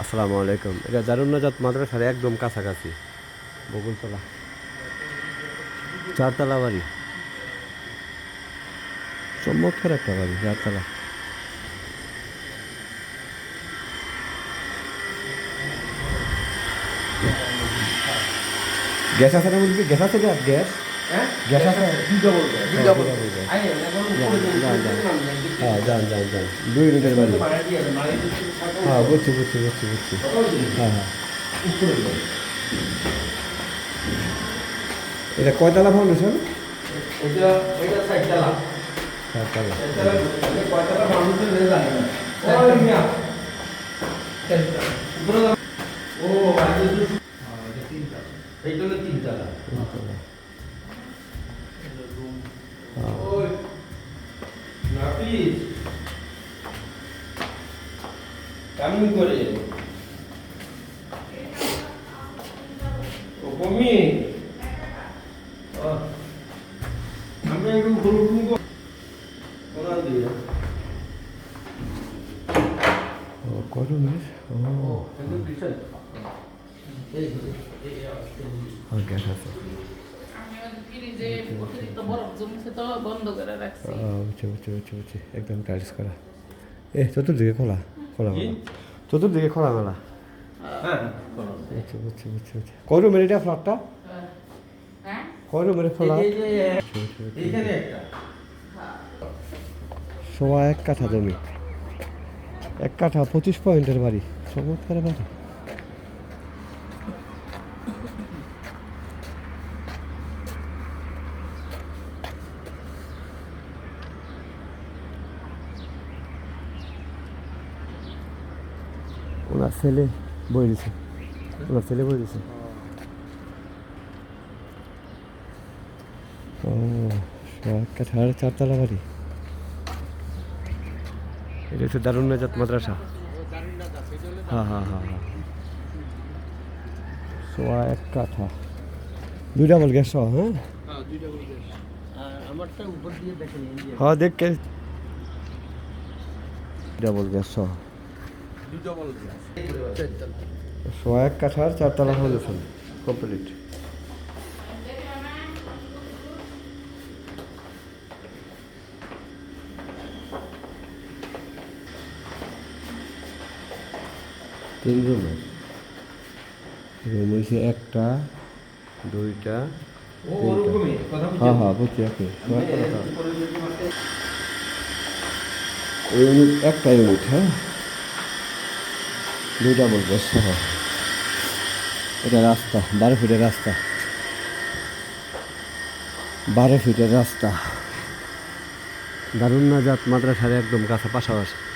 আসসালামু আলাইকুম। এটা দারুন্নাজাত মাদ্রাসার একদম কাছাকাছি। বকুলতলা। চারতলা বাড়ি। চমৎকার একটা বাড়ি চারতলা। গ্যাস আছে না বলবি গ্যাস আছে গ্যাস? গ্যাস গ্যাস আছে? হ্যাঁ যান যান যান। দুই মিনিটের বাড়ি। হ্যাঁ বুঝছি বুঝছি বুঝছি বুঝছি। হ্যাঁ হ্যাঁ। এটা কয়তলা ফাউন্ডেশন চারতলা তিনতলা। হ্যাঁ। কেমন করে ও কমি আমি একটু হলুদ কোথাও দিয়ে ও কত মিনিট ও হ্যাঁ, গ্যাস আছে আমি ওই ফ্রিজে অতিরিক্ত বরফ জমছে তো বন্ধ করে রাখছি ও, বুঝছি বুঝছি বুঝছি বুঝছি একদম টাইলস করা। এ চতুর্দিকে খোলা খোলা মেলা। চতুর্দিকে খোলা মেলা। হ্যাঁ বুঝছি কয় রুমের এটা ফ্ল্যাটটা হ্যাঁ? কয় রুমের ফ্ল্যাট এই যে এইখানে একটা। সোয়া এক কাঠা জমি। এক কাঠা পঁচিশ পয়েন্টের বাড়ি। চমৎকার বাড়ি। ওনার ছেলে বই দিছে। ওনার ছেলে বই দিছে। ও চারতলা বাড়ি। এটা হচ্ছে দারুণ নাজাত মাদ্রাসা। হ্যাঁ হ্যাঁ হ্যাঁ হ্যাঁ। সোয়া এক কাঠা দুইটা বল গ্যাস হ্যাঁ? হ্যাঁ দেখ। ডাবল গ্যাস সহ। সোয়া এক কাঠার চারতলা ফাউন্ডেশন কমপ্লিট তিন রুমের রুম হয়েছে একটা দুইটা হ্যাঁ হ্যাঁ বুঝছি। ইউনিট একটা ইউনিট হ্যাঁ? দুইটা বলব, সহ। এটা রাস্তা, বারো ফিটের রাস্তা। বারো ফিটের রাস্তা। দারুণ নাজাত মাদ্রাসার একদম কাছে পাশাপাশি